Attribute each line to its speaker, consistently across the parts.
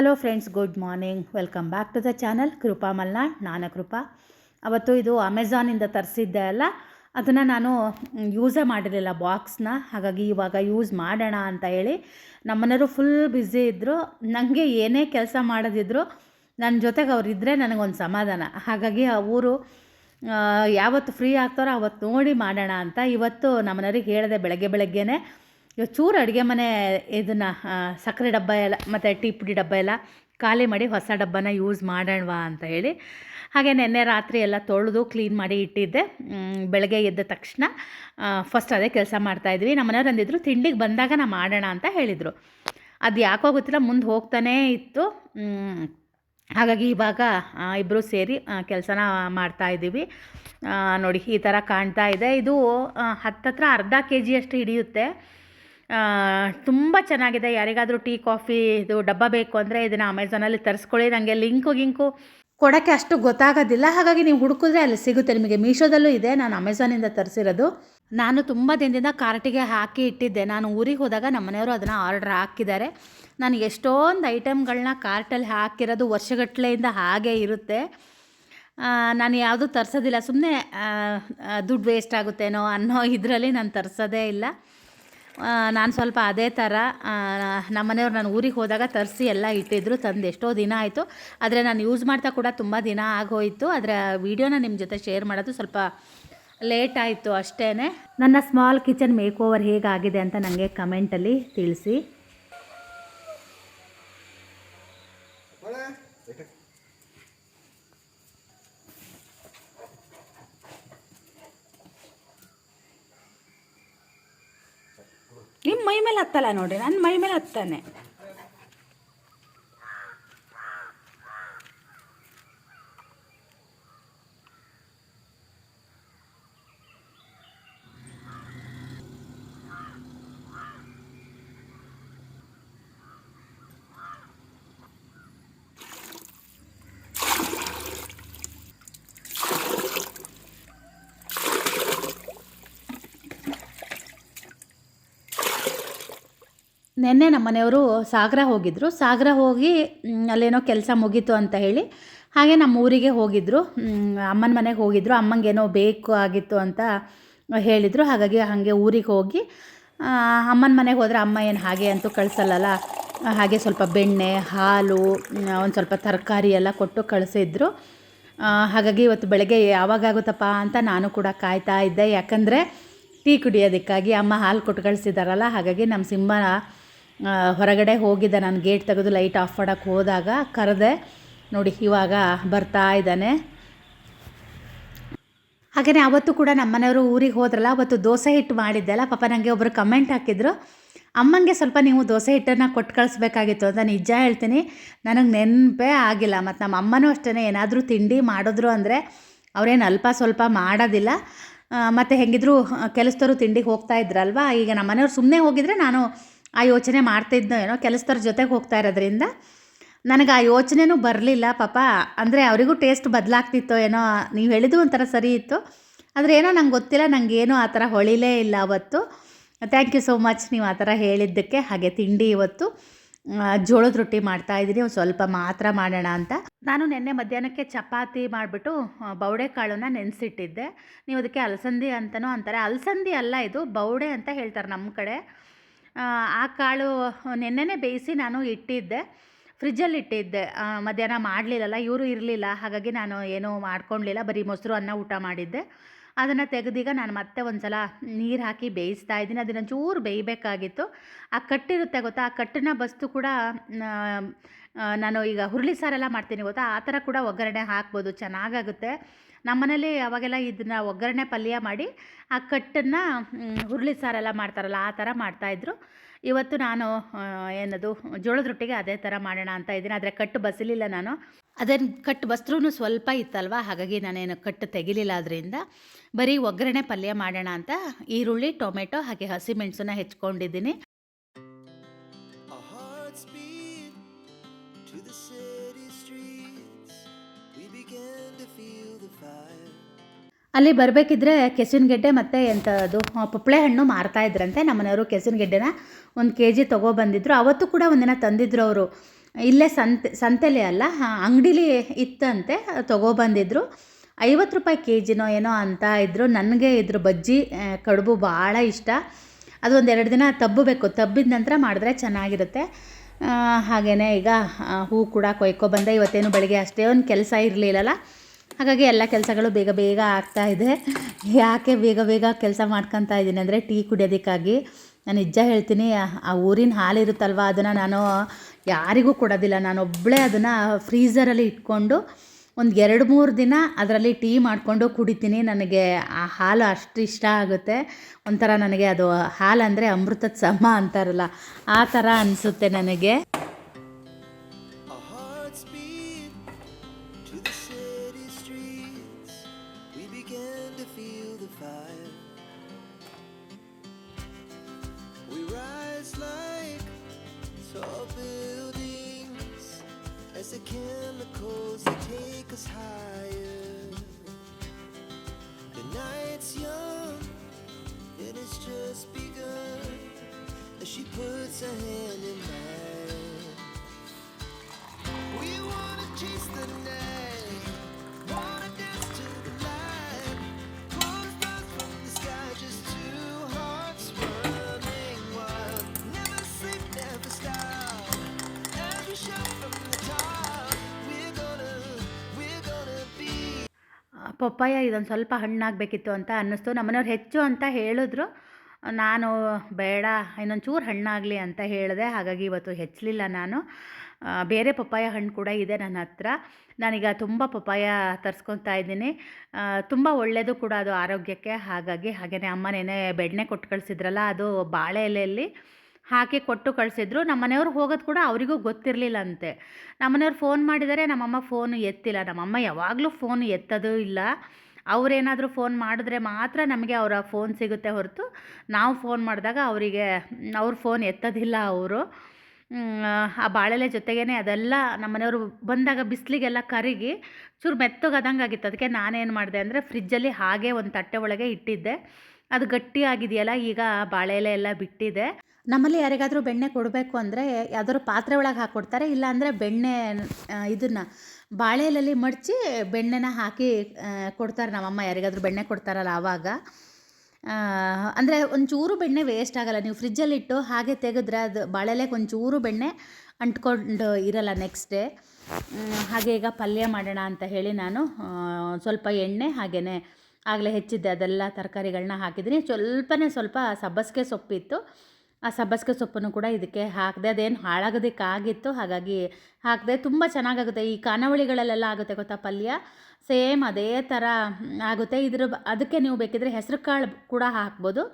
Speaker 1: Hello friends good morning welcome back to the channel Krupa Malnad ನಾನು ಕೃಪಾ ಅವತ್ತು ಇದು ಅಮೆಝಾನಿಂದ ತರಿಸಿದ್ದೆ ಅಲ್ಲ? ಅದನ್ನು ನಾನು ಯೂಸೇ ಮಾಡಿರಲಿಲ್ಲ ಬಾಕ್ಸ್ನ ಹಾಗಾಗಿ ಇವಾಗ ಯೂಸ್ ಮಾಡೋಣ ಅಂತ ಹೇಳಿ ನಮ್ಮನೆಯವರು ಫುಲ್ ಬ್ಯುಸಿ ಇದ್ದರು ನನಗೆ ಏನೇ ಕೆಲಸ ಮಾಡೋದಿದ್ರು ನನ್ನ ಜೊತೆಗೆ ಅವ್ರು ಇದ್ದರೆ ನನಗೊಂದು ಸಮಾಧಾನ. ಹಾಗಾಗಿ ಆ ಊರು ಯಾವತ್ತು ಫ್ರೀ ಆಗ್ತಾರೋ ಅವತ್ತು ನೋಡಿ ಮಾಡೋಣ ಅಂತ ಇವತ್ತು ನಮ್ಮನೆಯವ್ರಿಗೆ ಹೇಳಿದೆ ಬೆಳಗ್ಗೆ ಬೆಳಗ್ಗೆನೇ. ಚೂರು ಅಡುಗೆ ಮನೆ ಇದನ್ನು ಸಕ್ಕರೆ ಡಬ್ಬ ಎಲ್ಲ, ಮತ್ತು ಟೀ ಪುಡಿ ಡಬ್ಬ ಎಲ್ಲ ಖಾಲಿ ಮಾಡಿ ಹೊಸ ಡಬ್ಬನ ಯೂಸ್ ಮಾಡೋಣವಾ ಅಂತ ಹೇಳಿ. ಹಾಗೆ ನಿನ್ನೆ ರಾತ್ರಿ ಎಲ್ಲ ತೊಳೆದು ಕ್ಲೀನ್ ಮಾಡಿ ಇಟ್ಟಿದ್ದೆ. ಬೆಳಗ್ಗೆ ಎದ್ದ ತಕ್ಷಣ ಫಸ್ಟ್ ಅದೇ ಕೆಲಸ ಮಾಡ್ತಾಯಿದ್ವಿ ನಮ್ಮನೆಯವ್ರು ಅಂದಿದ್ರು, ತಿಂಡಿಗೆ ಬಂದಾಗ ನಾ ಮಾಡೋಣ ಅಂತ ಹೇಳಿದರು. ಅದು ಯಾಕೋ ಗೊತ್ತಿಲ್ಲ, ಮುಂದೆ ಹೋಗ್ತಾನೇ ಇತ್ತು. ಹಾಗಾಗಿ ಇವಾಗ ಇಬ್ಬರು ಸೇರಿ ಕೆಲಸನ ಮಾಡ್ತಾಯಿದ್ದೀವಿ ನೋಡಿ, ಈ ಥರ ಕಾಣ್ತಾ ಇದೆ. ಇದು ಹತ್ತತ್ರ ಅರ್ಧ ಕೆ ಜಿಯಷ್ಟು ಹಿಡಿಯುತ್ತೆ. ತುಂಬ ಚೆನ್ನಾಗಿದೆ. ಯಾರಿಗಾದರೂ ಟೀ, ಕಾಫಿ, ಇದು ಡಬ್ಬ ಬೇಕು ಅಂದರೆ ಇದನ್ನು ಅಮೆಝಾನಲ್ಲಿ ತರಿಸ್ಕೊಳ್ಳಿ. ನನಗೆ ಲಿಂಕು, ಗಿಂಕು ಕೊಡೋಕ್ಕೆ ಅಷ್ಟು ಗೊತ್ತಾಗೋದಿಲ್ಲ. ಹಾಗಾಗಿ ನೀವು ಹುಡುಕಿದ್ರೆ ಅಲ್ಲಿ ಸಿಗುತ್ತೆ. ನಿಮಗೆ ಮೀಶೋದಲ್ಲೂ ಇದೆ. ನಾನು ಅಮೆಝಾನಿಂದ ತರಿಸಿರೋದು. ನಾನು ತುಂಬ ದಿನದಿಂದ ಕಾರ್ಟಿಗೆ ಹಾಕಿ ಇಟ್ಟಿದ್ದೆ. ನಾನು ಊರಿಗೆ ಹೋದಾಗ ನಮ್ಮ ಮನೆಯವರು ಅದನ್ನು ಆರ್ಡ್ರ್ ಹಾಕಿದ್ದಾರೆ. ನಾನು ಎಷ್ಟೊಂದು ಐಟಮ್ಗಳನ್ನ ಕಾರ್ಟಲ್ಲಿ ಹಾಕಿರೋದು ವರ್ಷಗಟ್ಟಲೆಯಿಂದ ಹಾಗೆ ಇರುತ್ತೆ. ನಾನು ಯಾವುದೂ ತರಿಸೋದಿಲ್ಲ. ಸುಮ್ಮನೆ ದುಡ್ಡು ವೇಸ್ಟ್ ಆಗುತ್ತೇನೋ ಅನ್ನೋ ಇದರಲ್ಲಿ ನಾನು ತರಿಸೋದೇ ಇಲ್ಲ. ನಾನು ಸ್ವಲ್ಪ ಅದೇ ಥರ ನಮ್ಮ ಮನೆಯವ್ರು ನಾನು ಊರಿಗೆ ಹೋದಾಗ ತರಿಸಿ ಎಲ್ಲ ಇಟ್ಟಿದ್ರು ತಂದು ಎಷ್ಟೋ ದಿನ ಆಯಿತು. ಆದರೆ ನಾನು ಯೂಸ್ ಮಾಡ್ತಾ ಕೂಡ ತುಂಬ ದಿನ ಆಗೋಯಿತು. ಆದರೆ ವೀಡಿಯೋನ ನಿಮ್ಮ ಜೊತೆ ಶೇರ್ ಮಾಡೋದು ಸ್ವಲ್ಪ ಲೇಟ್ ಆಯಿತು ಅಷ್ಟೇ ನನ್ನ ಸ್ಮಾಲ್ ಕಿಚನ್ ಮೇಕ್ ಓವರ್ ಹೇಗಾಗಿದೆ ಅಂತ ನನಗೆ ಕಮೆಂಟಲ್ಲಿ ತಿಳಿಸಿ. ಮೇಲೆ ಹತ್ತಲ್ಲ ನೋಡಿ ನನ್ನ ಮೈ ಮೇಲೆ ಹತ್ತಾನೆ. ನಿನ್ನೆ ನಮ್ಮ ಮನೆಯವರು ಸಾಗರ ಹೋಗಿದ್ದರು ಸಾಗರ ಹೋಗಿ ಅಲ್ಲೇನೋ ಕೆಲಸ ಮುಗೀತು ಅಂತ ಹೇಳಿ ಹಾಗೆ ನಮ್ಮ ಊರಿಗೆ ಹೋಗಿದ್ದರು ಅಮ್ಮನ ಮನೆಗೆ ಹೋಗಿದ್ದರು ಅಮ್ಮಂಗೇನೋ ಬೇಕು ಆಗಿತ್ತು ಅಂತ ಹೇಳಿದರು. ಹಾಗಾಗಿ ಹಾಗೆ ಊರಿಗೆ ಹೋಗಿ ಅಮ್ಮನ ಮನೆಗೆ ಹೋದರೆ ಅಮ್ಮ ಏನು ಹಾಗೆ ಅಂತೂ ಕಳಿಸಲ್ಲಲ್ಲ. ಹಾಗೆ ಸ್ವಲ್ಪ ಬೆಣ್ಣೆ, ಹಾಲು ಒಂದು ಸ್ವಲ್ಪ ತರಕಾರಿ ಎಲ್ಲ ಕೊಟ್ಟು ಕಳಿಸಿದ್ರು. ಹಾಗಾಗಿ ಇವತ್ತು ಬೆಳಗ್ಗೆ ಯಾವಾಗಾಗುತ್ತಪ್ಪ ಅಂತ ನಾನು ಕೂಡ ಕಾಯ್ತಾ ಇದ್ದೆ. ಯಾಕಂದರೆ ಟೀ ಕುಡಿಯೋದಕ್ಕಾಗಿ ಅಮ್ಮ ಹಾಲು ಕೊಟ್ಟು ಕಳಿಸಿದಾರಲ್ಲ. ಹಾಗಾಗಿ ನಮ್ಮ ಸಿಂಹ ಹೊರಗಡೆ ಹೋಗಿದ್ದೆ ನಾನು ಗೇಟ್ ತೆಗೆದು ಲೈಟ್ ಆಫ್ ಮಾಡೋಕ್ಕೆ ಹೋದಾಗ ಕರೆದೆ, ನೋಡಿ, ಇವಾಗ ಬರ್ತಾ ಇದ್ದಾನೆ. ಹಾಗೆಯೇ ಅವತ್ತು ಕೂಡ ನಮ್ಮನೆಯವರು ಊರಿಗೆ ಹೋದ್ರಲ್ಲ, ಅವತ್ತು ದೋಸೆ ಹಿಟ್ಟು ಮಾಡಿದ್ದೆಲ್ಲ ಪಾಪ ನನಗೆ ಒಬ್ಬರು ಕಮೆಂಟ್ ಹಾಕಿದ್ರು. ಅಮ್ಮಂಗೆ ಸ್ವಲ್ಪ ನೀವು ದೋಸೆ ಹಿಟ್ಟನ್ನು ಕೊಟ್ಟು ಕಳಿಸ್ಬೇಕಾಗಿತ್ತು ಅಂತ ನಿಜ ಹೇಳ್ತೀನಿ. ನನಗೆ ನೆನಪೇ ಆಗಿಲ್ಲ, ಮತ್ತು ನಮ್ಮ ಅಮ್ಮನೂ ಅಷ್ಟೇ ಏನಾದರೂ ತಿಂಡಿ ಮಾಡಿದ್ರು ಅಂದರೆ ಅವರೇನು ಅಲ್ಪ ಸ್ವಲ್ಪ ಮಾಡೋದಿಲ್ಲ. ಮತ್ತು ಹೆಂಗಿದ್ರು ಕೆಲಸದವರು ತಿಂಡಿಗೆ ಹೋಗ್ತಾ ಇದ್ರಲ್ವಾ, ಈಗ ನಮ್ಮ ಮನೆಯವ್ರು ಸುಮ್ಮನೆ ಹೋಗಿದ್ರೆ ನಾನು ಆ ಯೋಚನೆ ಮಾಡ್ತಿದ್ನೋ ಏನೋ ಕೆಲಸದವ್ರ ಜೊತೆಗೆ ಹೋಗ್ತಾ ಇರೋದ್ರಿಂದ ನನಗೆ ಆ ಯೋಚನೆನೂ ಬರಲಿಲ್ಲ, ಪಾಪ. ಅಂದರೆ ಅವರಿಗೂ ಟೇಸ್ಟ್ ಬದಲಾಗ್ತಿತ್ತೋ ಏನೋ, ನೀವು ಹೇಳಿದ್ದು ಒಂಥರ ಸರಿ ಇತ್ತು. ಆದರೆ ಏನೋ ನಂಗೆ ಗೊತ್ತಿಲ್ಲ ನನಗೆ ಏನೂ ಆ ಥರ ಹೊಳಿಲೇ ಇಲ್ಲ ಅವತ್ತು. ಥ್ಯಾಂಕ್ ಯು ಸೋ ಮಚ್ ನೀವು ಆ ಥರ ಹೇಳಿದ್ದಕ್ಕೆ ಹಾಗೆ ತಿಂಡಿ ಇವತ್ತು ಜೋಳದ ರೊಟ್ಟಿ ಮಾಡ್ತಾ ಇದ್ದೀನಿ. ಒಂದು ಸ್ವಲ್ಪ ಮಾತ್ರ ಮಾಡೋಣ ಅಂತ. ನಾನು ನಿನ್ನೆ ಮಧ್ಯಾಹ್ನಕ್ಕೆ ಚಪಾತಿ ಮಾಡಿಬಿಟ್ಟು ಬೌಡೆ ಕಾಳನ್ನ ನೆನೆಸಿಟ್ಟಿದ್ದೆ. ನೀವು ಅದಕ್ಕೆ ಅಲಸಂದಿ ಅಂತನೂ ಅಂತಾರೆ ಅಲಸಂದಿ ಅಲ್ಲ ಇದು, ಬೌಡೆ ಅಂತ ಹೇಳ್ತಾರೆ ನಮ್ಮ ಕಡೆ. ಆ, ಕಾಳು ನೆನ್ನೆನೇ ಬೇಯಿಸಿ ನಾನು ಇಟ್ಟಿದ್ದೆ. ಫ್ರಿಜ್ಜಲ್ಲಿ ಇಟ್ಟಿದ್ದೆ. ಮಧ್ಯಾಹ್ನ ಮಾಡಲಿಲ್ಲಲ್ಲ ಇವರು ಇರಲಿಲ್ಲ. ಹಾಗಾಗಿ ನಾನು ಏನೂ ಮಾಡ್ಕೊಳ್ಲಿಲ್ಲ ಬರೀ ಮೊಸರು ಅನ್ನ ಊಟ ಮಾಡಿದ್ದೆ. ಅದನ್ನು ತೆಗೆದೀಗ ನಾನು ಮತ್ತೆ ಒಂದು ಸಲ ನೀರು ಹಾಕಿ ಬೇಯಿಸ್ತಾ ಇದ್ದೀನಿ. ಅದನ್ನು ಚೂರು ಬೇಯಬೇಕಾಗಿತ್ತು. ಆ ಕಟ್ಟಿರುತ್ತೆ ಗೊತ್ತಾ? ಆ ಕಟ್ಟನ್ನ ಬಸ್ತು ಕೂಡ ನಾನು ಈಗ ಹುರುಳಿ ಸಾರೆಲ್ಲ ಮಾಡ್ತೀನಿ ಗೊತ್ತಾ? ಆ ಥರ ಕೂಡ ಒಗ್ಗರಣೆ ಹಾಕ್ಬೋದು. ಚೆನ್ನಾಗಾಗುತ್ತೆ. ನಮ್ಮನೇಲಿ ಅವಾಗೆಲ್ಲ ಇದನ್ನ ಒಗ್ಗರಣೆ ಪಲ್ಯ ಮಾಡಿ ಆ ಕಟ್ಟನ್ನು ಹುರುಳಿ ಸಾರೆಲ್ಲ ಮಾಡ್ತಾರಲ್ಲ ಆ ಥರ ಮಾಡ್ತಾಯಿದ್ರು ಇವತ್ತು ನಾನು ಏನದು, ಜೋಳದ ರೊಟ್ಟಿಗೆ ಅದೇ ಥರ ಮಾಡೋಣ ಅಂತ ಇದ್ದೀನಿ. ಆದರೆ ಕಟ್ಟು ಬಸಲಿಲ್ಲ ನಾನು. ಅದನ್ನು ಕಟ್ಟು ಬಸ್ತ್ರೂ ಸ್ವಲ್ಪ ಇತ್ತಲ್ವ? ಹಾಗಾಗಿ ನಾನೇನು ಕಟ್ಟು ತೆಗಿಲಿಲ್ಲ ಅದರಿಂದ. ಬರೀ ಒಗ್ಗರಣೆ ಪಲ್ಯ ಮಾಡೋಣ ಅಂತ ಈರುಳ್ಳಿ, ಟೊಮೆಟೊ, ಹಾಗೆ ಹಸಿಮೆಣಸನ್ನ ಹೆಚ್ಕೊಂಡಿದ್ದೀನಿ.
Speaker 2: Began
Speaker 1: ಅಲ್ಲಿ ಬರಬೇಕಿದ್ರೆ ಕೆಸುವಿನಗೆಡ್ಡೆ ಮತ್ತು ಎಂಥದ್ದು ಪಪ್ಪಳೆ ಪಪ್ಳೆ ಹಣ್ಣು ಮಾರ್ತಾ ಇದ್ರಂತೆ. ನಮ್ಮನೆಯವರು ಕೆಸುವಿನಗೆಡ್ಡೆನ ಒಂದು ಕೆ ಜಿ ತೊಗೊಬಂದಿದ್ರು ಅವತ್ತು ಕೂಡ ಒಂದಿನ ತಂದಿದ್ರು ಅವರು. ಇಲ್ಲೇ ಸಂತೆ, ಸಂತೆಲೇ ಅಲ್ಲ ಅಂಗಡೀಲಿ ಇತ್ತಂತೆ ತೊಗೊಬಂದಿದ್ರು ಐವತ್ತು ರೂಪಾಯಿ ಕೆ ಜಿನೋ ಏನೋ ಅಂತ ಇದ್ದರು ನನಗೆ ಇದ್ರ ಬಜ್ಜಿ ಕಡುಬು ಭಾಳ ಇಷ್ಟ. ಅದು ಒಂದು ಎರಡು ದಿನ ತಬ್ಬಬೇಕು ತಬ್ಬಿದ ನಂತರ ಮಾಡಿದ್ರೆ ಚೆನ್ನಾಗಿರುತ್ತೆ. ಹಾಗೆಯೇ ಈಗ ಹೂ ಕೂಡ ಕೊಯ್ಕೊಬಂದೆ ಇವತ್ತೇನು ಬೆಳಗ್ಗೆ ಅಷ್ಟೇ, ಒಂದು ಕೆಲಸ ಇರಲಿಲ್ಲಲ್ಲ. ಹಾಗಾಗಿ ಎಲ್ಲ ಕೆಲಸಗಳು ಬೇಗ ಬೇಗ ಆಗ್ತಾ ಇದೆ. ಯಾಕೆ ಬೇಗ ಬೇಗ ಕೆಲಸ ಮಾಡ್ಕೊತಾ ಇದ್ದೀನಿ ಅಂದರೆ ಟೀ ಕುಡಿಯೋದಕ್ಕಾಗಿ. ನಾನು ನಿಜ ಹೇಳ್ತೀನಿ, ಆ- ಊರಿನ ಊರಿನ ಹಾಲಿರುತ್ತಲ್ವ ಅದನ್ನು ನಾನು ಯಾರಿಗೂ ಕೊಡೋದಿಲ್ಲ. ನಾನು ಒಬ್ಬಳೇ ಅದನ್ನು ಫ್ರೀಝರಲ್ಲಿ ಇಟ್ಕೊಂಡು ಒಂದು ಎರಡು ಮೂರು ದಿನ ಅದರಲ್ಲಿ ಟೀ ಮಾಡಿಕೊಂಡು ಕುಡಿತೀನಿ. ನನಗೆ ಆ ಹಾಲು ಅಷ್ಟು ಇಷ್ಟ ಆಗುತ್ತೆ. ಒಂಥರ ನನಗೆ ಅದು ಹಾಲು ಅಂದರೆ ಅಮೃತದ ಸಮ ಅಂತಾರಲ್ಲ, ಆ ಥರ ಅನಿಸುತ್ತೆ ನನಗೆ.
Speaker 2: As she puts her hand in mine. We wanna chase the night, wanna dance to the light. The stars from the sky, just two hearts running wild. Never sleep, never stop. As we from the top, we're gonna, we're gonna be.
Speaker 1: Papaya ಇದೊಂದು ಸ್ವಲ್ಪ ಹಣ್ಣಾಗಬೇಕಿತ್ತು ಅಂತ ಅನ್ನಿಸ್ತು ನಮ್ಮನೆಯವ್ರು ಹೆಚ್ಚು ಅಂತ ಹೇಳಿದ್ರು ನಾನು ಬೇಡ, ಇನ್ನೊಂಚೂರು ಹಣ್ಣಾಗಲಿ ಅಂತ ಹೇಳಿದೆ, ಹಾಗಾಗಿ ಇವತ್ತು ಹೆಚ್ಚಲಿಲ್ಲ ನಾನು. ಬೇರೆ ಪಪ್ಪಾಯ ಹಣ್ಣು ಕೂಡ ಇದೆ ನನ್ನ ಹತ್ರ. ನಾನೀಗ ತುಂಬ ಪಪ್ಪಾಯ ತರಿಸ್ಕೊತಾ ಇದ್ದೀನಿ. ತುಂಬ ಒಳ್ಳೆಯದು ಕೂಡ ಅದು ಆರೋಗ್ಯಕ್ಕೆ, ಹಾಗಾಗಿ ಹಾಗೆಯೇ ಅಮ್ಮ ನೆನೆ ಬೆಣ್ಣೆ ಕೊಟ್ಟು ಕಳಿಸಿದ್ರಲ್ಲ, ಅದು ಬಾಳೆ ಎಲೆಯಲ್ಲಿ ಹಾಕಿ ಕೊಟ್ಟು ಕಳಿಸಿದ್ರು. ನಮ್ಮ ಮನೆಯವ್ರು ಹೋಗೋದು ಕೂಡ ಅವರಿಗೂ ಗೊತ್ತಿರಲಿಲ್ಲ ಅಂತೆ. ನಮ್ಮನೆಯವ್ರು ಫೋನ್ ಮಾಡಿದರೆ ನಮ್ಮಮ್ಮ ಫೋನು ಎತ್ತಿಲ್ಲ. ನಮ್ಮಮ್ಮ ಯಾವಾಗಲೂ ಫೋನ್ ಎತ್ತೋದು ಇಲ್ಲ. ಅವರೇನಾದರೂ ಫೋನ್ ಮಾಡಿದ್ರೆ ಮಾತ್ರ ನಮಗೆ ಅವರ ಫೋನ್ ಸಿಗುತ್ತೆ ಹೊರತು ನಾವು ಫೋನ್ ಮಾಡಿದಾಗ ಅವರಿಗೆ, ಅವ್ರ ಫೋನ್ ಎತ್ತೋದಿಲ್ಲ ಅವರು. ಆ ಬಾಳೆಲೆ ಜೊತೆಗೇ ಅದೆಲ್ಲ ನಮ್ಮನೆಯವರು ಬಂದಾಗ ಬಿಸಿಲಿಗೆಲ್ಲ ಕರಗಿ ಚೂರು ಮೆತ್ತಗಾದಂಗೆ ಆಗಿತ್ತು ಅದಕ್ಕೆ ನಾನೇನು ಮಾಡಿದೆ ಅಂದರೆ ಫ್ರಿಜ್ಜಲ್ಲಿ ಹಾಗೆ ಒಂದು ತಟ್ಟೆ ಒಳಗೆ ಇಟ್ಟಿದ್ದೆ. ಅದು ಗಟ್ಟಿ ಆಗಿದೆಯಲ್ಲ ಈಗ ಬಾಳೆಲೆ ಎಲ್ಲ ಬಿಟ್ಟಿದೆ. ನಮ್ಮಲ್ಲಿ ಯಾರಿಗಾದರೂ ಬೆಣ್ಣೆ ಕೊಡಬೇಕು ಅಂದರೆ ಯಾವ್ದಾದ್ರು ಪಾತ್ರೆ ಒಳಗೆ ಹಾಕ್ಕೊಡ್ತಾರೆ ಇಲ್ಲಾಂದರೆ ಬೆಣ್ಣೆ ಇದನ್ನು ಬಾಳೆ ಮಡಚಿ ಬೆಣ್ಣೆನ ಹಾಕಿ ಕೊಡ್ತಾರೆ ನಮ್ಮಮ್ಮ. ಯಾರಿಗಾದರೂ ಬೆಣ್ಣೆ ಕೊಡ್ತಾರಲ್ಲ ಆವಾಗ. ಅಂದರೆ ಒಂಚೂರು ಬೆಣ್ಣೆ ವೇಸ್ಟ್ ಆಗಲ್ಲ. ನೀವು ಫ್ರಿಜ್ಜಲ್ಲಿಟ್ಟು ಹಾಗೆ ತೆಗೆದ್ರೆ ಅದು ಬಾಳೆಲೆಗೆ ಒಂಚೂರು ಬೆಣ್ಣೆ ಅಂಟ್ಕೊಂಡು ಇರಲ್ಲ ನೆಕ್ಸ್ಟ್ ಡೇ ಹಾಗೆ ಈಗ ಪಲ್ಯ ಮಾಡೋಣ ಅಂತ ಹೇಳಿ ನಾನು ಸ್ವಲ್ಪ ಎಣ್ಣೆ ಹಾಗೆಯೇ ಆಗಲೇ ಹೆಚ್ಚಿದ್ದೆ. ಅದೆಲ್ಲ ತರಕಾರಿಗಳನ್ನ ಹಾಕಿದ್ದೀನಿ. ಸ್ವಲ್ಪನೇ ಸ್ವಲ್ಪ ಸಬ್ಬಸಿಗೆ ಸೊಪ್ಪಿತ್ತು. ಆ ಸಬ್ಬಸಿಗೆ ಸೊಪ್ಪನ್ನು ಕೂಡ ಇದಕ್ಕೆ ಹಾಕಿದೆ, ಅದೇನು ಹಾಳಾಗೋದಕ್ಕಾಗಿತ್ತು ಹಾಗಾಗಿ ಹಾಕಿದೆ ತುಂಬ ಚೆನ್ನಾಗಾಗುತ್ತೆ. ಈ ಖಾನಾವಳಿಗಳಲ್ಲೆಲ್ಲ ಆಗುತ್ತೆ ಗೊತ್ತಾ ಪಲ್ಯ? ಸೇಮ್ ಅದೇ ಥರ ಆಗುತ್ತೆ. ಇದ್ರ ಅದಕ್ಕೆ ನೀವು ಬೇಕಿದ್ರೆ ಹೆಸರು ಕಾಳು ಕೂಡ ಹಾಕ್ಬೋದು.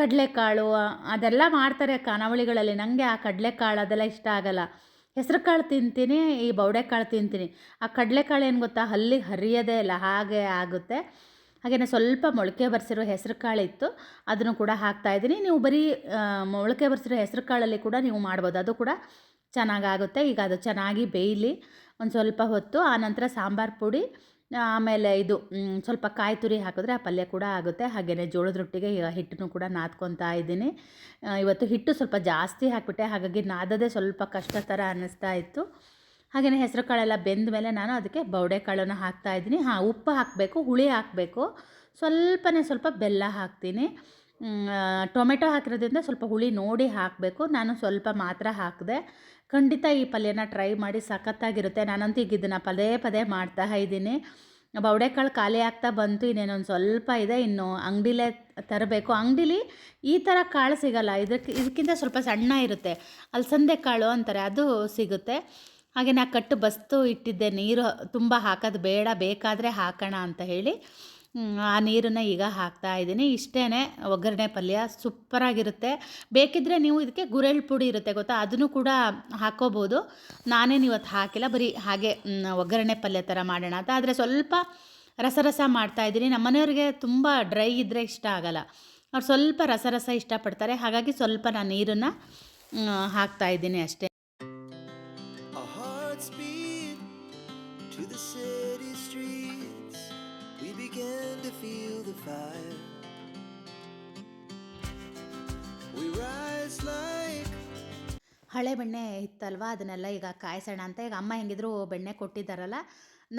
Speaker 1: ಕಡಲೆಕಾಳು ಅದೆಲ್ಲ ಮಾಡ್ತಾರೆ ಖಾನಾವಳಿಗಳಲ್ಲಿ ನನಗೆ ಆ ಕಡಲೆಕಾಳು ಅದೆಲ್ಲ ಇಷ್ಟ ಆಗಲ್ಲ. ಹೆಸರು ಕಾಳು ತಿಂತೀನಿ, ಈ ಬೌಡೆಕಾಳು ತಿಂತೀನಿ. ಆ ಕಡಲೆಕಾಳು ಏನು ಗೊತ್ತಾ? ಹಲ್ಲಿಗೆ ಹರಿಯೋದೇ ಇಲ್ಲ, ಹಾಗೆ ಆಗುತ್ತೆ. ಹಾಗೆಯೇ ಸ್ವಲ್ಪ ಮೊಳಕೆ ಬರೆಸಿರೋ ಹೆಸರು ಕಾಳು ಇತ್ತು, ಅದನ್ನು ಕೂಡ ಹಾಕ್ತಾಯಿದ್ದೀನಿ ನೀವು ಬರೀ ಮೊಳಕೆ ಬರೆಸಿರೋ ಹೆಸರು ಕಾಳಲ್ಲಿ ಕೂಡ ನೀವು ಮಾಡ್ಬೋದು. ಅದು ಕೂಡ ಚೆನ್ನಾಗಾಗುತ್ತೆ. ಈಗ ಅದು ಚೆನ್ನಾಗಿ ಬೇಯಲಿ, ಒಂದು ಸ್ವಲ್ಪ ಹೊತ್ತು. ಆನಂತರ ಸಾಂಬಾರು ಪುಡಿ, ಆಮೇಲೆ ಇದು ಸ್ವಲ್ಪ ಕಾಯಿ ತುರಿ ಹಾಕಿದ್ರೆ ಆ ಪಲ್ಯ ಕೂಡ ಆಗುತ್ತೆ. ಹಾಗೆಯೇ ಜೋಳದ ರೊಟ್ಟಿಗೆ ಈಗ ಹಿಟ್ಟನ್ನು ಕೂಡ ನಾದ್ಕೊತಾ ಇದ್ದೀನಿ. ಇವತ್ತು ಹಿಟ್ಟು ಸ್ವಲ್ಪ ಜಾಸ್ತಿ ಹಾಕಿಬಿಟ್ಟೆ. ಹಾಗಾಗಿ ನಾದದೇ ಸ್ವಲ್ಪ ಕಷ್ಟ ಥರ ಅನ್ನಿಸ್ತಾ ಇತ್ತು. ಹಾಗೆಯೇ ಹೆಸರು ಕಾಳೆಲ್ಲ ಬೆಂದ ಮೇಲೆ ನಾನು ಅದಕ್ಕೆ ಬೌಡೆ ಕಾಳನ್ನು ಹಾಕ್ತಾ ಇದ್ದೀನಿ. ಹಾಂ, ಉಪ್ಪು ಹಾಕಬೇಕು, ಹುಳಿ ಹಾಕಬೇಕು. ಸ್ವಲ್ಪನೇ ಸ್ವಲ್ಪ ಬೆಲ್ಲ ಹಾಕ್ತೀನಿ. ಟೊಮೆಟೊ ಹಾಕಿರೋದ್ರಿಂದ ಸ್ವಲ್ಪ ಹುಳಿ ನೋಡಿ ಹಾಕಬೇಕು. ನಾನು ಸ್ವಲ್ಪ ಮಾತ್ರ ಹಾಕಿದೆ. ಖಂಡಿತ ಈ ಪಲ್ಯನ ಟ್ರೈ ಮಾಡಿ ಸಖತ್ತಾಗಿರುತ್ತೆ. ನಾನಂತೂ ಈಗ ಇದನ್ನು ಪದೇ ಪದೇ ಮಾಡ್ತಾ ಇದ್ದೀನಿ. ಬೌಡೆಕಾಳು ಖಾಲಿ ಆಗ್ತಾ ಬಂತು, ಇನ್ನೇನೊಂದು ಸ್ವಲ್ಪ ಇದೆ, ಇನ್ನು ಅಂಗಡಿಲೇ ತರಬೇಕು. ಅಂಗಡಿಲಿ ಈ ಥರ ಕಾಳು ಸಿಗಲ್ಲ. ಇದಕ್ಕೆ, ಇದಕ್ಕಿಂತ ಸ್ವಲ್ಪ ಸಣ್ಣ ಇರುತ್ತೆ. ಅಲ್ಸಂದೆ ಕಾಳು ಅಂತಾರೆ, ಅದು ಸಿಗುತ್ತೆ. ಹಾಗೆ ನಾ ಕಟ್ಟು ಬಸ್ತು ಇಟ್ಟಿದ್ದೆ, ನೀರು ತುಂಬ ಹಾಕೋದು ಬೇಡ, ಬೇಕಾದರೆ ಹಾಕೋಣ ಅಂತ ಹೇಳಿ ಆ ನೀರನ್ನು ಈಗ ಹಾಕ್ತಾ ಇದ್ದೀನಿ. ಇಷ್ಟೇ ಒಗ್ಗರಣೆ ಪಲ್ಯ ಸೂಪರಾಗಿರುತ್ತೆ. ಬೇಕಿದ್ದರೆ ನೀವು ಇದಕ್ಕೆ ಗುರೆಳ್ ಪುಡಿ ಇರುತ್ತೆ ಗೊತ್ತಾ? ಅದನ್ನು ಕೂಡ ಹಾಕ್ಕೋಬೋದು ನಾನೇನು ಇವತ್ತು ಹಾಕಿಲ್ಲ, ಬರೀ ಹಾಗೆ ಒಗ್ಗರಣೆ ಪಲ್ಯ ಥರ ಮಾಡೋಣ ಅಂತ. ಆದರೆ ಸ್ವಲ್ಪ ರಸರಸ ರಸ ಮಾಡ್ತಾ ಇದ್ದೀನಿ. ನಮ್ಮ ಮನೆಯವ್ರಿಗೆ ತುಂಬ ಡ್ರೈ ಇದ್ದರೆ ಇಷ್ಟ ಆಗಲ್ಲ. ಅವ್ರು ಸ್ವಲ್ಪ ರಸರಸ ರಸ ಇಷ್ಟಪಡ್ತಾರೆ. ಹಾಗಾಗಿ ಸ್ವಲ್ಪ ನಾನು ನೀರನ್ನು ಹಾಕ್ತಾ ಇದ್ದೀನಿ ಅಷ್ಟೇ. ಹಳೆ ಬೆಣ್ಣೆ ಇತ್ತಲ್ವ? ಅದನ್ನೆಲ್ಲ ಈಗ ಕಾಯಿಸೋಣ ಅಂತ. ಈಗ ಅಮ್ಮ ಹೆಂಗಿದ್ರು ಬೆಣ್ಣೆ ಕೊಟ್ಟಿದ್ದಾರಲ್ಲ,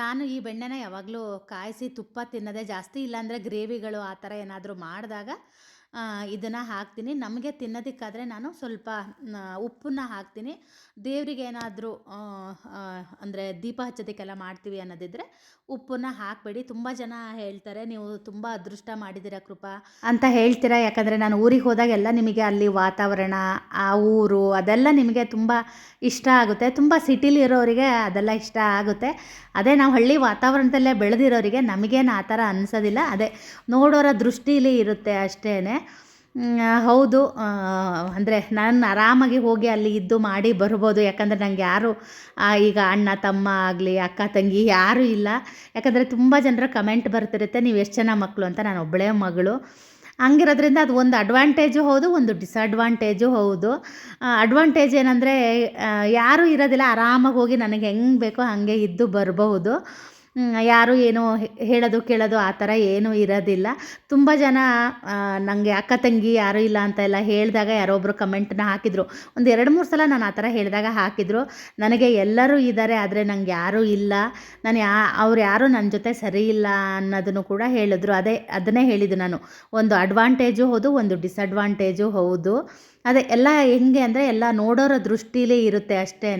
Speaker 1: ನಾನು ಈ ಬೆಣ್ಣೆನ ಯಾವಾಗಲೂ ಕಾಯಿಸಿ ತುಪ್ಪ ತಿನ್ನೋದೇ ಜಾಸ್ತಿ, ಇಲ್ಲಾಂದರೆ ಗ್ರೇವಿಗಳು ಆ ಥರ ಏನಾದರೂ ಮಾಡಿದಾಗ ಇದನ್ನು ಹಾಕ್ತೀನಿ. ನಮಗೆ ತಿನ್ನೋದಕ್ಕಾದರೆ ನಾನು ಸ್ವಲ್ಪ ಉಪ್ಪನ್ನ ಹಾಕ್ತೀನಿ. ದೇವರಿಗೆ ಏನಾದರೂ ಅಂದರೆ ದೀಪ ಹಚ್ಚೋದಕ್ಕೆಲ್ಲ ಮಾಡ್ತೀವಿ ಅನ್ನೋದಿದ್ರೆ ಉಪ್ಪನ್ನ ಹಾಕಬೇಡಿ. ತುಂಬ ಜನ ಹೇಳ್ತಾರೆ, ನೀವು ತುಂಬ ಅದೃಷ್ಟ ಮಾಡಿದ್ದೀರಾ ಕೃಪಾ ಅಂತ ಹೇಳ್ತೀರಾ? ಯಾಕಂದರೆ ನಾನು ಊರಿಗೆ ಹೋದಾಗೆಲ್ಲ ನಿಮಗೆ ಅಲ್ಲಿ ವಾತಾವರಣ, ಆ ಊರು ಅದೆಲ್ಲ ನಿಮಗೆ ತುಂಬ ಇಷ್ಟ ಆಗುತ್ತೆ. ತುಂಬ ಸಿಟಿಲಿ ಇರೋರಿಗೆ ಅದೆಲ್ಲ ಇಷ್ಟ ಆಗುತ್ತೆ. ಅದೇ ನಾವು ಹಳ್ಳಿ ವಾತಾವರಣದಲ್ಲೇ ಬೆಳೆದಿರೋರಿಗೆ ನಮಗೇನು ಆ ಥರ ಅನಿಸೋದಿಲ್ಲ. ಅದೇ ನೋಡೋರ ದೃಷ್ಟಿಲಿ ಇರುತ್ತೆ ಅಷ್ಟೇ ಹೌದು. ಅಂದರೆ ನಾನು ಆರಾಮಾಗಿ ಹೋಗಿ ಅಲ್ಲಿ ಇದ್ದು ಮಾಡಿ ಬರ್ಬೋದು. ಯಾಕಂದರೆ ನನಗೆ ಯಾರು ಈಗ ಅಣ್ಣ, ತಮ್ಮ ಆಗಲಿ, ಅಕ್ಕ, ತಂಗಿ ಯಾರೂ ಇಲ್ಲ. ಯಾಕಂದರೆ ತುಂಬ ಜನರ ಕಮೆಂಟ್ ಬರ್ತಿರುತ್ತೆ, ನೀವು ಎಷ್ಟು ಜನ ಮಕ್ಕಳು ಅಂತ? ನಾನು ಒಬ್ಬಳೇ ಮಗಳು. ಹಂಗಿರೋದ್ರಿಂದ ಅದು ಒಂದು ಅಡ್ವಾಂಟೇಜು ಹೌದು, ಒಂದು ಡಿಸ್ಅಡ್ವಾಂಟೇಜು ಹೌದು. ಅಡ್ವಾಂಟೇಜ್ ಏನಂದರೆ ಯಾರೂ ಇರೋದಿಲ್ಲ. ಆರಾಮಾಗಿ ಹೋಗಿ ನನಗೆ ಹೆಂಗೆ ಬೇಕೋ ಹಾಗೆ ಇದ್ದು ಬರಬಹುದು. ಯಾರು ಏನು ಹೇಳೋದು ಕೇಳೋದು ಆ ಥರ ಏನೂ ಇರೋದಿಲ್ಲ. ತುಂಬ ಜನ ನನಗೆ ಅಕ್ಕ ತಂಗಿ ಯಾರೂ ಇಲ್ಲ ಅಂತ ಎಲ್ಲ ಹೇಳಿದಾಗ ಯಾರೋ ಒಬ್ಬರು ಕಮೆಂಟ್ನ ಹಾಕಿದರು. ಒಂದು ಎರಡು ಮೂರು ಸಲ ನಾನು ಆ ಥರ ಹೇಳಿದಾಗ ಹಾಕಿದರು. ನನಗೆ ಎಲ್ಲರೂ ಇದ್ದಾರೆ, ಆದರೆ ನಂಗೆ ಯಾರೂ ಇಲ್ಲ. ನಾನು ಯಾ, ಅವ್ರು ಯಾರೂ ನನ್ನ ಜೊತೆ ಸರಿ ಇಲ್ಲ ಅನ್ನೋದನ್ನು ಕೂಡ ಹೇಳಿದ್ರು. ಅದೇ, ಅದನ್ನೇ ಹೇಳಿದ್ದು ನಾನು. ಒಂದು ಅಡ್ವಾಂಟೇಜು ಹೌದು, ಒಂದು ಡಿಸ್ಅಡ್ವಾಂಟೇಜು ಹೌದು. ಅದೇ, ಎಲ್ಲ ಹೆಂಗೆ ಅಂದರೆ ಎಲ್ಲ ನೋಡೋರ ದೃಷ್ಟಿಲೇ ಇರುತ್ತೆ ಅಷ್ಟೇ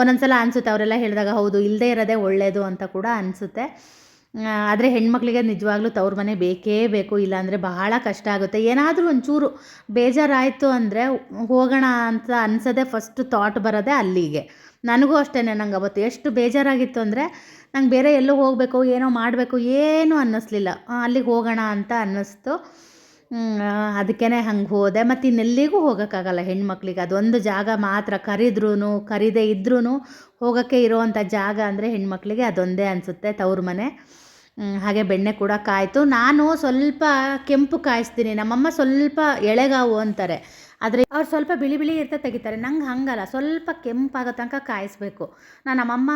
Speaker 1: ಒಂದೊಂದು ಸಲ ಅನಿಸುತ್ತೆ ಅವರೆಲ್ಲ ಹೇಳಿದಾಗ ಹೌದು ಇಲ್ಲದೇ ಇರೋದೇ ಒಳ್ಳೆಯದು ಅಂತ ಕೂಡ ಅನಿಸುತ್ತೆ. ಆದರೆ ಹೆಣ್ಮಕ್ಳಿಗೆ ನಿಜವಾಗ್ಲೂ ತವ್ರ ಮನೆ ಬೇಕೇ ಬೇಕು, ಇಲ್ಲಾಂದರೆ ಬಹಳ ಕಷ್ಟ ಆಗುತ್ತೆ. ಏನಾದರೂ ಒಂಚೂರು ಬೇಜಾರಾಯಿತು ಅಂದರೆ ಹೋಗೋಣ ಅಂತ ಅನ್ಸೋದೇ ಫಸ್ಟ್ ಥಾಟ್ ಬರೋದೇ ಅಲ್ಲಿಗೆ. ನನಗೂ ಅಷ್ಟೇ ನಂಗೆ ಅವತ್ತು ಎಷ್ಟು ಬೇಜಾರಾಗಿತ್ತು ಅಂದರೆ ನಂಗೆ ಬೇರೆ ಎಲ್ಲೋ ಹೋಗಬೇಕು, ಏನೋ ಮಾಡಬೇಕು, ಏನೂ ಅನ್ನಿಸ್ಲಿಲ್ಲ. ಅಲ್ಲಿಗೆ ಹೋಗೋಣ ಅಂತ ಅನ್ನಿಸ್ತು. ಅದಕ್ಕೇ ಹಂಗೆ ಹೋದೆ. ಮತ್ತು ಇನ್ನೆಲ್ಲಿಗೂ ಹೋಗೋಕ್ಕಾಗಲ್ಲ ಹೆಣ್ಮಕ್ಳಿಗೆ. ಅದೊಂದು ಜಾಗ ಮಾತ್ರ. ಕರೆದ್ರೂ ಕರೀದೇ ಇದ್ರೂ ಹೋಗೋಕ್ಕೆ ಇರುವಂಥ ಜಾಗ ಅಂದರೆ ಹೆಣ್ಮಕ್ಳಿಗೆ ಅದೊಂದೇ ಅನಿಸುತ್ತೆ ತವ್ರ ಮನೆ. ಹಾಗೆ ಬೆಣ್ಣೆ ಕೂಡ ಕಾಯಿತು. ನಾನು ಸ್ವಲ್ಪ ಕೆಂಪು ಕಾಯಿಸ್ತೀನಿ. ನಮ್ಮಮ್ಮ ಸ್ವಲ್ಪ ಎಳೆಗಾವು ಅಂತಾರೆ. ಆದರೆ ಅವ್ರು ಸ್ವಲ್ಪ ಬಿಳಿ ಬಿಳಿ ಇರ್ತಾ ತೆಗಿತಾರೆ. ನಂಗೆ ಹಂಗಲ್ಲ. ಸ್ವಲ್ಪ ಕೆಂಪಾಗೋ ತನಕ ಕಾಯಿಸ್ಬೇಕು. ನಾನು ನಮ್ಮಮ್ಮ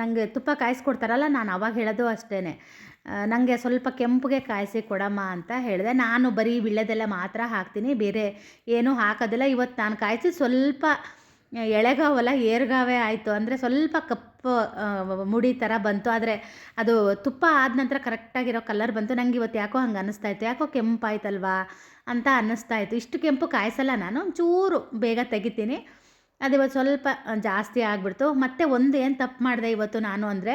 Speaker 1: ನನಗೆ ತುಪ್ಪ ಕಾಯಿಸ್ಕೊಡ್ತಾರಲ್ಲ, ನಾನು ಅವಾಗ ಹೇಳೋದು ಅಷ್ಟೇ ನನಗೆ ಸ್ವಲ್ಪ ಕೆಂಪಗೆ ಕಾಯಿಸಿ ಕೊಡಮ್ಮ ಅಂತ ಹೇಳಿದೆ. ನಾನು ಬರೀ ವಿಳ್ಯದೆಲ್ಲ ಮಾತ್ರ ಹಾಕ್ತೀನಿ. ಬೇರೆ ಏನೂ ಹಾಕೋದಿಲ್ಲ. ಇವತ್ತು ನಾನು ಕಾಯಿಸಿ ಸ್ವಲ್ಪ ಎಳೆಗಾವಲ್ಲ ಏರ್ಗಾವೆ ಆಯಿತು. ಅಂದರೆ ಸ್ವಲ್ಪ ಕಪ್ಪು ಮುಡಿ ಥರ ಬಂತು. ಆದರೆ ಅದು ತುಪ್ಪ ಆದ ನಂತರ ಕರೆಕ್ಟಾಗಿರೋ ಕಲರ್ ಬಂತು. ನಂಗೆ ಇವತ್ತು ಯಾಕೋ ಹಂಗೆ ಅನ್ನಿಸ್ತಾ ಇತ್ತು. ಯಾಕೋ ಕೆಂಪಾಯ್ತಲ್ವಾ ಅಂತ ಅನ್ನಿಸ್ತಾ ಇತ್ತು. ಇಷ್ಟು ಕೆಂಪು ಕಾಯಿಸಲ್ಲ ನಾನು. ಒಂಚೂರು ಬೇಗ ತೆಗಿತೀನಿ. ಅದು ಇವತ್ತು ಸ್ವಲ್ಪ ಜಾಸ್ತಿ ಆಗಿಬಿಡ್ತು. ಮತ್ತು ಒಂದು ಏನು ತಪ್ಪು ಮಾಡಿದೆ ಇವತ್ತು ನಾನು ಅಂದರೆ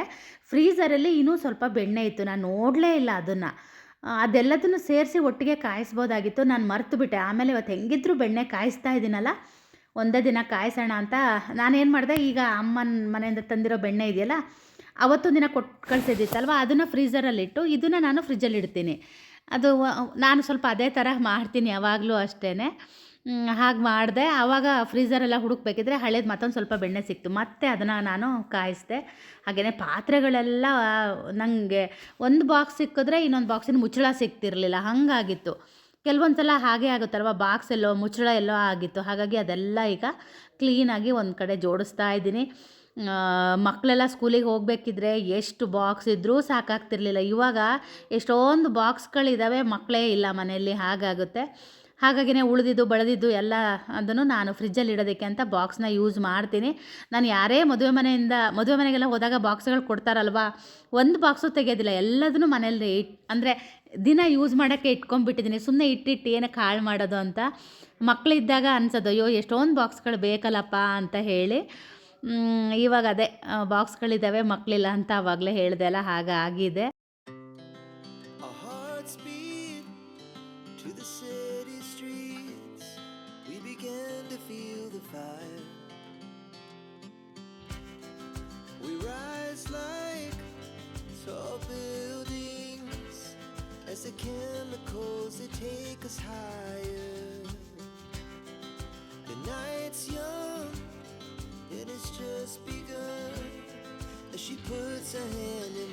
Speaker 1: ಫ್ರೀಝರಲ್ಲಿ ಇನ್ನೂ ಸ್ವಲ್ಪ ಬೆಣ್ಣೆ ಇತ್ತು, ನಾನು ನೋಡಲೇ ಇಲ್ಲ ಅದನ್ನು. ಅದೆಲ್ಲದನ್ನು ಸೇರಿಸಿ ಒಟ್ಟಿಗೆ ಕಾಯಿಸ್ಬೋದಾಗಿತ್ತು, ನಾನು ಮರ್ತು ಬಿಟ್ಟೆ ಆಮೇಲೆ ಇವತ್ತು ಹೆಂಗಿದ್ರು ಬೆಣ್ಣೆ ಕಾಯಿಸ್ತಾ ಇದ್ದೀನಲ್ಲ ಒಂದೇ ದಿನ ಕಾಯಿಸೋಣ ಅಂತ. ನಾನೇನು ಮಾಡಿದೆ, ಈಗ ಅಮ್ಮನ ಮನೆಯಿಂದ ತಂದಿರೋ ಬೆಣ್ಣೆ ಇದೆಯಲ್ಲ ಅವತ್ತು ದಿನ ಕೊಟ್ಟು ಕಳಿಸಿದ್ದಿತ್ತಲ್ವ, ಅದನ್ನು ಫ್ರೀಝರಲ್ಲಿಟ್ಟು ಇದನ್ನು ನಾನು ಫ್ರಿಜ್ಜಲ್ಲಿ ಇಡ್ತೀನಿ. ಅದು ನಾನು ಸ್ವಲ್ಪ ಅದೇ ಥರ ಮಾಡ್ತೀನಿ ಯಾವಾಗಲೂ ಅಷ್ಟೇ ಹಾಗೆ ಮಾಡಿದೆ. ಆವಾಗ ಫ್ರೀಝರೆಲ್ಲ ಹುಡುಕ್ಬೇಕಿದ್ರೆ ಹಳೇದು ಮತ್ತೊಂದು ಸ್ವಲ್ಪ ಬೆಣ್ಣೆ ಸಿಕ್ತು. ಮತ್ತೆ ಅದನ್ನು ನಾನು ಕಾಯಿಸಿದೆ. ಹಾಗೆಯೇ ಪಾತ್ರೆಗಳೆಲ್ಲ ನನಗೆ ಒಂದು ಬಾಕ್ಸ್ ಸಿಕ್ಕಿದ್ರೆ ಇನ್ನೊಂದು ಬಾಕ್ಸಿನ ಮುಚ್ಚಳ ಸಿಕ್ತಿರಲಿಲ್ಲ. ಹಾಗಾಗಿತ್ತು. ಕೆಲವೊಂದು ಸಲ ಹಾಗೆ ಆಗುತ್ತಲ್ವ? ಬಾಕ್ಸ್ ಎಲ್ಲೋ, ಮುಚ್ಚಳ ಎಲ್ಲೋ ಆಗಿತ್ತು. ಹಾಗಾಗಿ ಅದೆಲ್ಲ ಈಗ ಕ್ಲೀನಾಗಿ ಒಂದು ಕಡೆ ಜೋಡಿಸ್ತಾ ಇದ್ದೀನಿ. ಮಕ್ಕಳೆಲ್ಲ ಸ್ಕೂಲಿಗೆ ಹೋಗಬೇಕಿದ್ರೆ ಎಷ್ಟು ಬಾಕ್ಸ್ ಇದ್ದರೂ ಸಾಕಾಗ್ತಿರ್ಲಿಲ್ಲ. ಇವಾಗ ಎಷ್ಟೊಂದು ಬಾಕ್ಸ್ಗಳಿದ್ದಾವೆ ಮಕ್ಕಳೇ ಇಲ್ಲ ಮನೆಯಲ್ಲಿ, ಹಾಗಾಗುತ್ತೆ. ಹಾಗಾಗಿನೇ ಉಳಿದಿದ್ದು, ಬಳದಿದ್ದು ಎಲ್ಲ ಅದನ್ನು ನಾನು ಫ್ರಿಜ್ಜಲ್ಲಿ ಇಡೋದಕ್ಕೆ ಅಂತ ಬಾಕ್ಸ್ನ ಯೂಸ್ ಮಾಡ್ತೀನಿ. ನಾನು ಯಾರೇ ಮದುವೆ ಮನೆಯಿಂದ, ಮದುವೆ ಮನೆಗೆಲ್ಲ ಹೋದಾಗ ಬಾಕ್ಸ್ಗಳು ಕೊಡ್ತಾರಲ್ವಾ? ಒಂದು ಬಾಕ್ಸು ತೆಗೆಯೋದಿಲ್ಲ ಎಲ್ಲದನ್ನು ಮನೇಲಿ ಇಟ್, ಅಂದರೆ ದಿನ ಯೂಸ್ ಮಾಡೋಕ್ಕೆ ಇಟ್ಕೊಂಡ್ಬಿಟ್ಟಿದ್ದೀನಿ ಸುಮ್ಮನೆ ಇಟ್ಟಿಟ್ಟು ಏನಕ್ಕೆ ಹಾಳು ಮಾಡೋದು ಅಂತ ಮಕ್ಕಳಿದ್ದಾಗ ಅನ್ಸೋದು, ಅಯ್ಯೋ, ಎಷ್ಟೊಂದು ಬಾಕ್ಸ್ಗಳು ಬೇಕಲ್ಲಪ್ಪ ಅಂತ ಹೇಳಿ. ಇವಾಗ ಅದೇ ಬಾಕ್ಸ್ಗಳಿದ್ದಾವೆ ಮಕ್ಕಳಿಲ್ಲ ಅಂತ ಆವಾಗಲೇ ಹೇಳಿದೆ ಅಲ್ಲ, ಹಾಗಾಗಿದೆ.
Speaker 2: The chemicals they take us higher. The night's young, it has just begun as she puts her hand in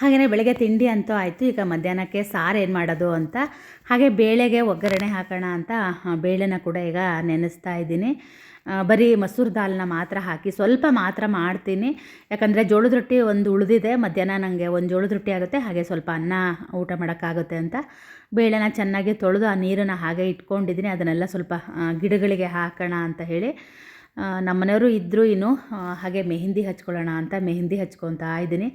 Speaker 1: ಹಾಗೆಯೇ ಬೆಳಗ್ಗೆ ತಿಂಡಿ ಅಂತೂ ಆಯಿತು, ಈಗ ಮಧ್ಯಾಹ್ನಕ್ಕೆ ಸಾರು ಏನು ಮಾಡೋದು ಅಂತ. ಹಾಗೆ ಬೇಳೆಗೆ ಒಗ್ಗರಣೆ ಹಾಕೋಣ ಅಂತ ಬೇಳೆನ ಕೂಡ ಈಗ ನೆನೆಸ್ತಾ ಇದ್ದೀನಿ. ಬರೀ ಮಸೂರು ದಾಲ್ನ ಮಾತ್ರ ಹಾಕಿ ಸ್ವಲ್ಪ ಮಾತ್ರ ಮಾಡ್ತೀನಿ. ಯಾಕಂದರೆ ಜೋಳದ ರೊಟ್ಟಿ ಒಂದು ಉಳಿದಿದೆ, ಮಧ್ಯಾಹ್ನ ನನಗೆ ಒಂದು ಜೋಳದ ರೊಟ್ಟಿ ಆಗುತ್ತೆ, ಹಾಗೆ ಸ್ವಲ್ಪ ಅನ್ನ ಊಟ ಮಾಡೋಕ್ಕಾಗುತ್ತೆ ಅಂತ. ಬೇಳೆನ ಚೆನ್ನಾಗಿ ತೊಳೆದು ಆ ನೀರನ್ನು ಹಾಗೆ ಇಟ್ಕೊಂಡಿದ್ದೀನಿ, ಅದನ್ನೆಲ್ಲ ಸ್ವಲ್ಪ ಗಿಡಗಳಿಗೆ ಹಾಕೋಣ ಅಂತ ಹೇಳಿ. ನಮ್ಮನೆಯವರು ಇದ್ದರೂ ಇನ್ನು ಹಾಗೆ ಮೆಹಂದಿ ಹಚ್ಕೊಳ್ಳೋಣ ಅಂತ ಮೆಹಂದಿ ಹಚ್ಕೊತಾ ಇದ್ದೀನಿ.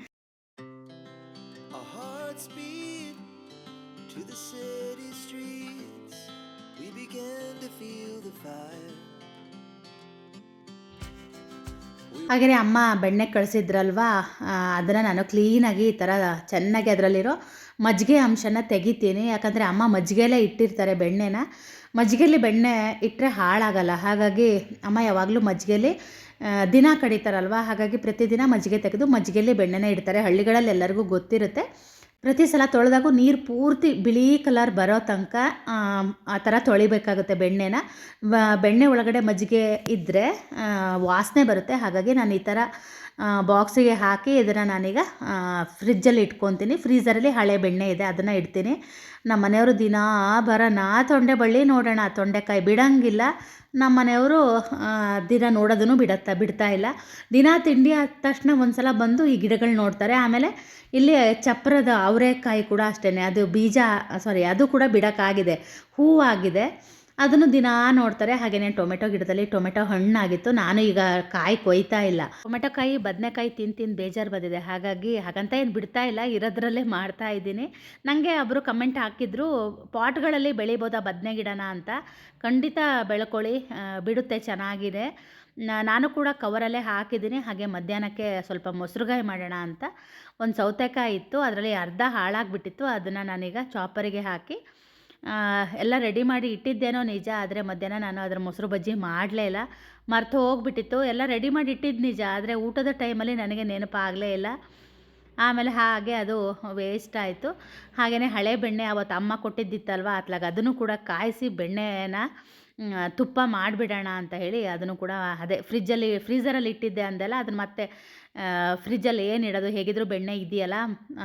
Speaker 1: ಹಾಗೆಯೇ ಅಮ್ಮ ಬೆಣ್ಣೆ ಕಳಿಸಿದ್ರಲ್ವಾ? ಅದನ್ನು ನಾನು ಕ್ಲೀನಾಗಿ ಈ ಥರ ಚೆನ್ನಾಗಿ ಅದರಲ್ಲಿರೋ ಮಜ್ಜಿಗೆ ಅಂಶನ ತೆಗಿತೀನಿ. ಯಾಕಂದರೆ ಅಮ್ಮ ಮಜ್ಜಿಗೆಯಲ್ಲೇ ಇಟ್ಟಿರ್ತಾರೆ ಬೆಣ್ಣೆನ. ಮಜ್ಜಿಗೆಯಲ್ಲಿ ಬೆಣ್ಣೆ ಇಟ್ಟರೆ ಹಾಳಾಗಲ್ಲ. ಹಾಗಾಗಿ ಅಮ್ಮ ಯಾವಾಗಲೂ ಮಜ್ಜಿಗೆಲಿ ದಿನ ಕಡಿತಾರಲ್ವ? ಹಾಗಾಗಿ ಪ್ರತಿದಿನ ಮಜ್ಜಿಗೆ ತೆಗೆದು ಮಜ್ಜಿಗೆಲಿ ಬೆಣ್ಣೆನೇ ಇಡ್ತಾರೆ. ಹಳ್ಳಿಗಳಲ್ಲಿ ಎಲ್ಲರಿಗೂ ಗೊತ್ತಿರುತ್ತೆ. ಪ್ರತಿ ಸಲ ತೊಳೆದಾಗೂ ನೀರು ಪೂರ್ತಿ ಬಿಳಿ ಕಲರ್ ಬರೋ ತನಕ, ಆ ಥರ ತೊಳಿಬೇಕಾಗುತ್ತೆ ಬೆಣ್ಣೆನ. ಬೆಣ್ಣೆ ಒಳಗಡೆ ಮಜ್ಜಿಗೆ ಇದ್ದರೆ ವಾಸನೆ ಬರುತ್ತೆ. ಹಾಗಾಗಿ ನಾನು ಈ ಥರ ಬಾಕ್ಸಿಗೆ ಹಾಕಿ ಇದನ್ನು ನಾನೀಗ ಫ್ರಿಜ್ಜಲ್ಲಿ ಇಟ್ಕೊತೀನಿ. ಫ್ರೀಝರಲ್ಲಿ ಹಳೆ ಬೆಣ್ಣೆ ಇದೆ, ಅದನ್ನು ಇಡ್ತೀನಿ. ನಮ್ಮ ಮನೆಯವರು ದಿನ ಬರೋಣ ತೊಂಡೆ ಬಳ್ಳಿ ನೋಡೋಣ, ತೊಂಡೆಕಾಯಿ ಬಿಡಂಗಿಲ್ಲ. ನಮ್ಮ ಮನೆಯವರು ದಿನ ನೋಡೋದನ್ನು ಬಿಡತ್ತ, ಬಿಡ್ತಾ ಇಲ್ಲ. ದಿನ ತಿಂಡಿ ಆದ ತಕ್ಷಣ ಒಂದ್ಸಲ ಬಂದು ಈ ಗಿಡಗಳು ನೋಡ್ತಾರೆ. ಆಮೇಲೆ ಇಲ್ಲಿ ಚಪ್ಪರದ ಅವರೆಕಾಯಿ ಕೂಡ ಅಷ್ಟೇ ಅದು ಬೀಜ ಸಾರಿ ಅದು ಕೂಡ ಬಿಡೋಕ್ಕಾಗಿದೆ. ಹೂವಾಗಿದೆ. ಅದನ್ನು ದಿನಾ ನೋಡ್ತಾರೆ. ಹಾಗೆಯೇ ಟೊಮೆಟೊ ಗಿಡದಲ್ಲಿ ಟೊಮೆಟೊ ಹಣ್ಣಾಗಿತ್ತು. ನಾನು ಈಗ ಕಾಯಿ ಕೊಯ್ತಾ ಇಲ್ಲ. ಟೊಮೆಟೊ ಕಾಯಿ, ಬದನೆಕಾಯಿ ತಿಂದು ತಿಂದು ಬೇಜಾರು ಬಂದಿದೆ. ಹಾಗಾಗಿ ಹಾಗಂತ ಏನು ಬಿಡ್ತಾ ಇಲ್ಲ. ಇರೋದ್ರಲ್ಲೇ ಮಾಡ್ತಾ ಇದ್ದೀನಿ. ನನಗೆ ಒಬ್ಬರು ಕಮೆಂಟ್ ಹಾಕಿದ್ರು, ಪಾಟ್ಗಳಲ್ಲಿ ಬೆಳಿಬೋದಾ ಬದನೆ ಗಿಡನ ಅಂತ? ಖಂಡಿತ ಬೆಳ್ಕೊಳ್ಳಿ. ಬಿಡುತ್ತೆ, ಚೆನ್ನಾಗಿದೆ. ನಾನು ಕೂಡ ಕವರಲ್ಲೇ ಹಾಕಿದ್ದೀನಿ. ಹಾಗೆ ಮಧ್ಯಾಹ್ನಕ್ಕೆ ಸ್ವಲ್ಪ ಮೊಸರುಗಾಯಿ ಮಾಡೋಣ ಅಂತ. ಒಂದು ಸೌತೆಕಾಯಿ ಇತ್ತು. ಅದರಲ್ಲಿ ಅರ್ಧ ಹಾಳಾಗಿಬಿಟ್ಟಿತ್ತು. ಅದನ್ನು ನಾನೀಗ ಚಾಪರಿಗೆ ಹಾಕಿ ಎಲ್ಲ ರೆಡಿ ಮಾಡಿ ಇಟ್ಟಿದ್ದೇನೋ ನಿಜ, ಆದರೆ ಮಧ್ಯಾಹ್ನ ನಾನು ಅದರ ಮೊಸರು ಬಜ್ಜಿ ಮಾಡಲೇ ಇಲ್ಲ. ಮರ್ತು ಹೋಗ್ಬಿಟ್ಟಿತ್ತು. ಎಲ್ಲ ರೆಡಿ ಮಾಡಿ ಇಟ್ಟಿದ್ದು ನಿಜ, ಆದರೆ ಊಟದ ಟೈಮಲ್ಲಿ ನನಗೆ ನೆನಪಾಗಲೇ ಇಲ್ಲ. ಆಮೇಲೆ ಹಾಗೆ ಅದು ವೇಸ್ಟ್ ಆಯಿತು. ಹಾಗೆಯೇ ಹಳೆ ಬೆಣ್ಣೆ ಅವತ್ತು ಅಮ್ಮ ಕೊಟ್ಟಿದ್ದಿತ್ತಲ್ವ, ಅತ್ಲಾಗ ಅದನ್ನು ಕೂಡ ಕಾಯಿಸಿ ಬೆಣ್ಣೆನ ತುಪ್ಪ ಮಾಡಿಬಿಡೋಣ ಅಂತ ಹೇಳಿ ಅದನ್ನು ಕೂಡ ಅದೇ ಫ್ರಿಜ್ಜಲ್ಲಿ ಫ್ರೀಝರಲ್ಲಿ ಇಟ್ಟಿದ್ದೆ ಅಂದೆಲ್ಲ. ಅದನ್ನು ಮತ್ತೆ ಫ್ರಿಜ್ಜಲ್ಲಿ ಏನು ಇಡೋದು, ಹೇಗಿದ್ರೂ ಬೆಣ್ಣೆ ಇದೆಯಲ್ಲ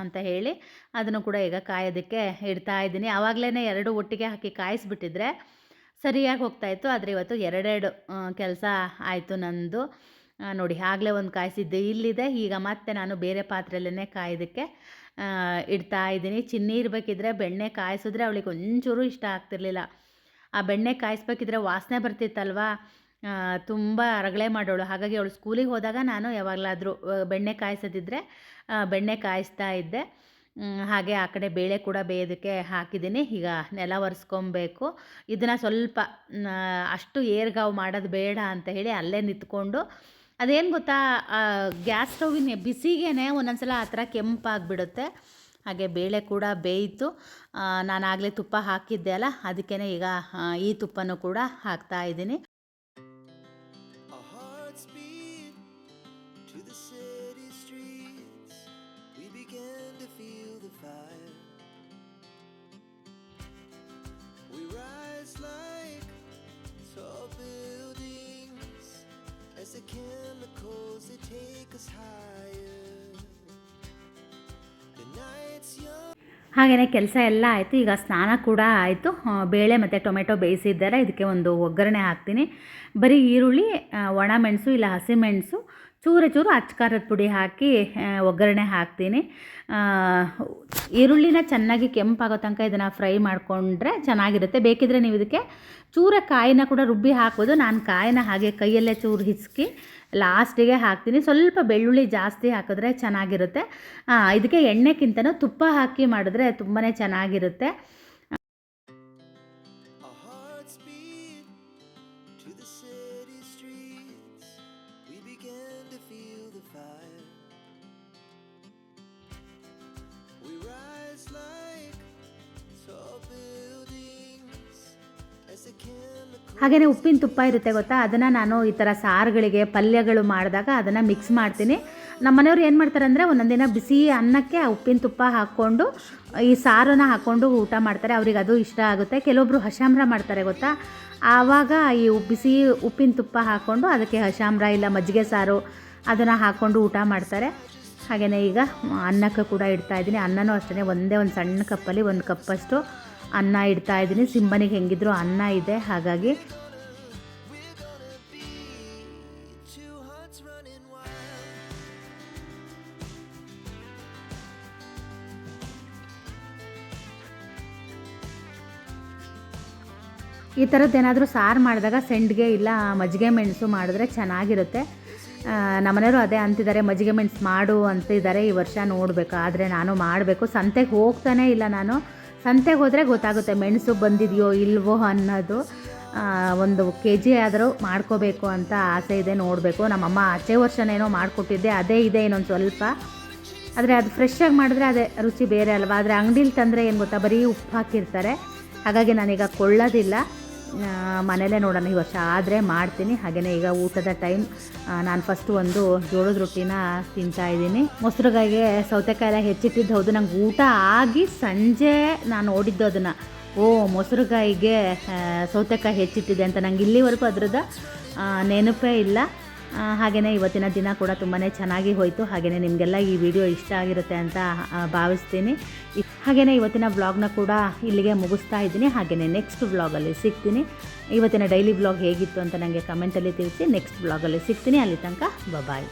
Speaker 1: ಅಂತ ಹೇಳಿ ಅದನ್ನು ಕೂಡ ಈಗ ಕಾಯೋದಕ್ಕೆ ಇಡ್ತಾ ಇದ್ದೀನಿ. ಆವಾಗಲೇ ಎರಡು ಒಟ್ಟಿಗೆ ಹಾಕಿ ಕಾಯಿಸ್ಬಿಟ್ಟಿದ್ರೆ ಸರಿಯಾಗಿ ಹೋಗ್ತಾಯಿತ್ತು ಆದರೆ ಇವತ್ತು ಎರಡೆರಡು ಕೆಲಸ ಆಯಿತು ನಂದು. ನೋಡಿ, ಆಗಲೇ ಒಂದು ಕಾಯಿಸಿದ್ದೆ. ಇಲ್ಲಿದೆ. ಈಗ ಮತ್ತೆ ನಾನು ಬೇರೆ ಪಾತ್ರೆಯಲ್ಲೇ ಕಾಯೋದಕ್ಕೆ ಇಡ್ತಾ ಇದ್ದೀನಿ. ಚಿನ್ನಿ ಇರಬೇಕಿದ್ರೆ ಬೆಣ್ಣೆ ಕಾಯಿಸಿದ್ರೆ ಅವಳಿಗೆ ಒಂಚೂರು ಇಷ್ಟ ಆಗ್ತಿರ್ಲಿಲ್ಲ. ಆ ಬೆಣ್ಣೆ ಕಾಯಿಸ್ಬೇಕಿದ್ರೆ ವಾಸನೆ ಬರ್ತಿತ್ತಲ್ವಾ? ತುಂಬ ರಗಳೆ ಮಾಡೋಳು. ಹಾಗಾಗಿ ಅವಳು ಸ್ಕೂಲಿಗೆ ಹೋದಾಗ ನಾನು ಯಾವಾಗಲಾದರೂ ಬೆಣ್ಣೆ ಕಾಯಿಸೋದಿದ್ರೆ ಬೆಣ್ಣೆ ಕಾಯಿಸ್ತಾ ಇದ್ದೆ. ಹಾಗೆ ಆ ಕಡೆ ಬೇಳೆ ಕೂಡ ಬೇಯೋದಕ್ಕೆ ಹಾಕಿದ್ದೀನಿ. ಈಗ ನೆಲ ಒರೆಸ್ಕೊಬೇಕು. ಇದನ್ನು ಸ್ವಲ್ಪ ಅಷ್ಟು ಏರ್ಗಾವು ಮಾಡೋದು ಬೇಡ ಅಂತ ಹೇಳಿ ಅಲ್ಲೇ ನಿಂತ್ಕೊಂಡು, ಅದೇನು ಗೊತ್ತಾ ಗ್ಯಾಸ್ ಸ್ಟೌವಿನ ಬಿಸಿಗೇ ಒಂದೊಂದ್ಸಲ ಆ ಥರ ಕೆಂಪಾಗಿಬಿಡುತ್ತೆ. ಹಾಗೆ ಬೇಳೆ ಕೂಡ ಬೇಯಿತು. ನಾನು ಆಗಲೇ ತುಪ್ಪ ಹಾಕಿದ್ದೆ ಅಲ್ಲ ಅದಕ್ಕೇ ಈಗ ಈ ತುಪ್ಪನೂ ಕೂಡ ಹಾಕ್ತಾ ಇದ್ದೀನಿ.
Speaker 2: Rise like tall buildings as the chemicals they take higher.
Speaker 1: ಹಾಗೆಯೇ ಕೆಲಸ ಎಲ್ಲ ಆಯಿತು, ಈಗ ಸ್ನಾನ ಕೂಡ ಆಯಿತು. ಬೇಳೆ ಮತ್ತು ಟೊಮೆಟೊ ಬೇಯಿಸಿದ್ದಾರೆ. ಇದಕ್ಕೆ ಒಂದು ಒಗ್ಗರಣೆ ಹಾಕ್ತೀನಿ. ಬರೀ ಈರುಳ್ಳಿ ಒಣ ಮೆಣಸು ಇಲ್ಲ ಹಸಿಮೆಣಸು ಚೂರು ಚೂರು ಅಚ್ಕಾರದ ಪುಡಿ ಹಾಕಿ ಒಗ್ಗರಣೆ ಹಾಕ್ತೀನಿ. ಈರುಳ್ಳಿನ ಚೆನ್ನಾಗಿ ಕೆಂಪಾಗೋ ತನಕ ಇದನ್ನು ಫ್ರೈ ಮಾಡಿಕೊಂಡ್ರೆ ಚೆನ್ನಾಗಿರುತ್ತೆ. ಬೇಕಿದ್ರೆ ನೀವು ಇದಕ್ಕೆ ಚೂರ ಕಾಯಿನ ಕೂಡ ರುಬ್ಬಿ ಹಾಕೋದು ನಾನು ಕಾಯಿನ ಹಾಗೆ ಕೈಯಲ್ಲೇ ಚೂರು ಹಿಸ್ಕಿ ಲಾಸ್ಟಿಗೆ ಹಾಕ್ತೀನಿ. ಸ್ವಲ್ಪ ಬೆಳ್ಳುಳ್ಳಿ ಜಾಸ್ತಿ ಹಾಕಿದ್ರೆ ಚೆನ್ನಾಗಿರುತ್ತೆ. ಇದಕ್ಕೆ ಎಣ್ಣೆಕ್ಕಿಂತನೂ ತುಪ್ಪ ಹಾಕಿ ಮಾಡಿದ್ರೆ ತುಂಬಾ ಚೆನ್ನಾಗಿರುತ್ತೆ. ಹಾಗೆಯೇ ಉಪ್ಪಿನ ತುಪ್ಪ ಇರುತ್ತೆ ಗೊತ್ತಾ? ಅದನ್ನು ನಾನು ಈ ಥರ ಸಾರುಗಳಿಗೆ, ಪಲ್ಯಗಳು ಮಾಡಿದಾಗ ಅದನ್ನು ಮಿಕ್ಸ್ ಮಾಡ್ತೀನಿ. ನಮ್ಮ ಮನೆಯವ್ರು ಏನು ಮಾಡ್ತಾರೆ ಅಂದರೆ ಒಂದೊಂದು ದಿನ ಬಿಸಿ ಅನ್ನಕ್ಕೆ ಆ ಉಪ್ಪಿನ ತುಪ್ಪ ಹಾಕ್ಕೊಂಡು, ಈ ಸಾರನ್ನ ಹಾಕ್ಕೊಂಡು ಊಟ ಮಾಡ್ತಾರೆ. ಅವ್ರಿಗೆ ಅದು ಇಷ್ಟ ಆಗುತ್ತೆ. ಕೆಲವೊಬ್ಬರು ಹಶಾಮ್ರ ಮಾಡ್ತಾರೆ ಗೊತ್ತಾ? ಆವಾಗ ಈ ಬಿಸಿ ಉಪ್ಪಿನ ತುಪ್ಪ ಹಾಕ್ಕೊಂಡು ಅದಕ್ಕೆ ಹಶಾಮ್ರ ಇಲ್ಲ ಮಜ್ಜಿಗೆ ಸಾರು ಅದನ್ನು ಹಾಕ್ಕೊಂಡು ಊಟ ಮಾಡ್ತಾರೆ. ಹಾಗೆಯೇ ಈಗ ಅನ್ನಕ್ಕೆ ಕೂಡ ಇಡ್ತಾ ಇದ್ದೀನಿ. ಅನ್ನನೂ ಅಷ್ಟೇ ಒಂದೇ ಒಂದು ಸಣ್ಣ ಕಪ್ಪಲ್ಲಿ ಒಂದು ಕಪ್ಪಷ್ಟು ಅನ್ನ ಇಡ್ತಾ ಇದ್ದೀನಿ. ಸಿಂಬನಿಗೆ ಹೆಂಗಿದ್ರು ಅನ್ನ ಇದೆ. ಹಾಗಾಗಿ. ಈ ಥರದ್ದು ಏನಾದರೂ ಸಾರು ಮಾಡಿದಾಗ ಸೆಂಡ್ಗೆ ಇಲ್ಲ ಮಜ್ಜಿಗೆ ಮೆಣಸು ಮಾಡಿದ್ರೆ ಚೆನ್ನಾಗಿರುತ್ತೆ. ನಮ್ಮನೆಯವರು ಅದೇ ಅಂತಿದ್ದಾರೆ, ಮಜ್ಜಿಗೆ ಮೆಣಸು ಮಾಡು ಅಂತಿದ್ದಾರೆ ಈ ವರ್ಷ ನೋಡಬೇಕು. ಆದರೆ ನಾನು ಮಾಡಬೇಕು. ಸಂತೆಗೆ ಹೋಗ್ತಾನೇ ಇಲ್ಲ ನಾನು. ಸಂತೆಗೆ ಹೋದರೆ ಗೊತ್ತಾಗುತ್ತೆ ಮೆಣಸು ಬಂದಿದೆಯೋ ಇಲ್ವೋ ಅನ್ನೋದು ಒಂದು ಕೆ ಜಿ ಆದರೂ ಮಾಡ್ಕೋಬೇಕು ಅಂತ ಆಸೆ ಇದೆ, ನೋಡಬೇಕು. ನಮ್ಮಮ್ಮ ಆಚೆ ವರ್ಷನೇನೋ ಮಾಡಿಕೊಟ್ಟಿದ್ದೆ, ಅದೇ ಇದೆ ಇನ್ನೊಂದು ಸ್ವಲ್ಪ. ಆದರೆ ಅದು ಫ್ರೆಶ್ಶಾಗಿ ಮಾಡಿದ್ರೆ ಅದೇ ರುಚಿ ಬೇರೆ ಅಲ್ವಾ? ಆದರೆ ಅಂಗಡೀಲಿ ತಂದರೆ ಏನು ಗೊತ್ತಾ? ಬರೀ ಉಪ್ಪು ಹಾಕಿರ್ತಾರೆ. ಹಾಗಾಗಿ ನಾನೀಗ ಕೊಳ್ಳೋದಿಲ್ಲ. ಮನೇಲೇ ನೋಡೋಣ ಈ ವರ್ಷ. ಆದರೆ ಮಾಡ್ತೀನಿ. ಹಾಗೆಯೇ ಈಗ ಊಟದ ಟೈಮ್ ನಾನು ಫಸ್ಟು ಒಂದು ಜೋಳದ ರೊಟ್ಟಿನ ತಿಂತಾ ಇದ್ದೀನಿ. ಮೊಸರುಗಾಯಿಗೆ ಸೌತೆಕಾಯಿ ಎಲ್ಲ ಹೆಚ್ಚಿಟ್ಟಿದ್ದು. ಹೌದು, ನಂಗೆ ಊಟ ಆಗಿ ಸಂಜೆ ನಾನು ನೋಡಿದ್ದು ಅದನ್ನು. ಓ, ಮೊಸರುಗಾಯಿಗೆ ಸೌತೆಕಾಯಿ ಹೆಚ್ಚಿಟ್ಟಿದೆ ಅಂತ. ನಂಗೆ ಇಲ್ಲಿವರೆಗೂ ಅದ್ರದ್ದು ನೆನಪೇ ಇಲ್ಲ. ಹಾಗೆಯೇ ಇವತ್ತಿನ ದಿನ ಕೂಡ ತುಂಬಾ ಚೆನ್ನಾಗಿ ಹೋಯಿತು. ಹಾಗೆಯೇ ನಿಮಗೆಲ್ಲ ಈ ವಿಡಿಯೋ ಇಷ್ಟ ಆಗಿರುತ್ತೆ ಅಂತ ಭಾವಿಸ್ತೀನಿ. ಹಾಗೆಯೇ ಇವತ್ತಿನ ವ್ಲಾಗ್ನ ಕೂಡ ಇಲ್ಲಿಗೆ ಮುಗಿಸ್ತಾ ಇದ್ದೀನಿ. ಹಾಗೆಯೇ ನೆಕ್ಸ್ಟ್ ವ್ಲಾಗಲ್ಲಿ ಸಿಗ್ತೀನಿ. ಇವತ್ತಿನ ಡೈಲಿ ವ್ಲಾಗ್ ಹೇಗಿತ್ತು ಅಂತ ನನಗೆ ಕಮೆಂಟಲ್ಲಿ ತಿಳಿಸಿ ನೆಕ್ಸ್ಟ್ ವ್ಲಾಗಲ್ಲಿ ಸಿಗ್ತೀನಿ. ಅಲ್ಲಿ ತನಕ ಬಾಯ್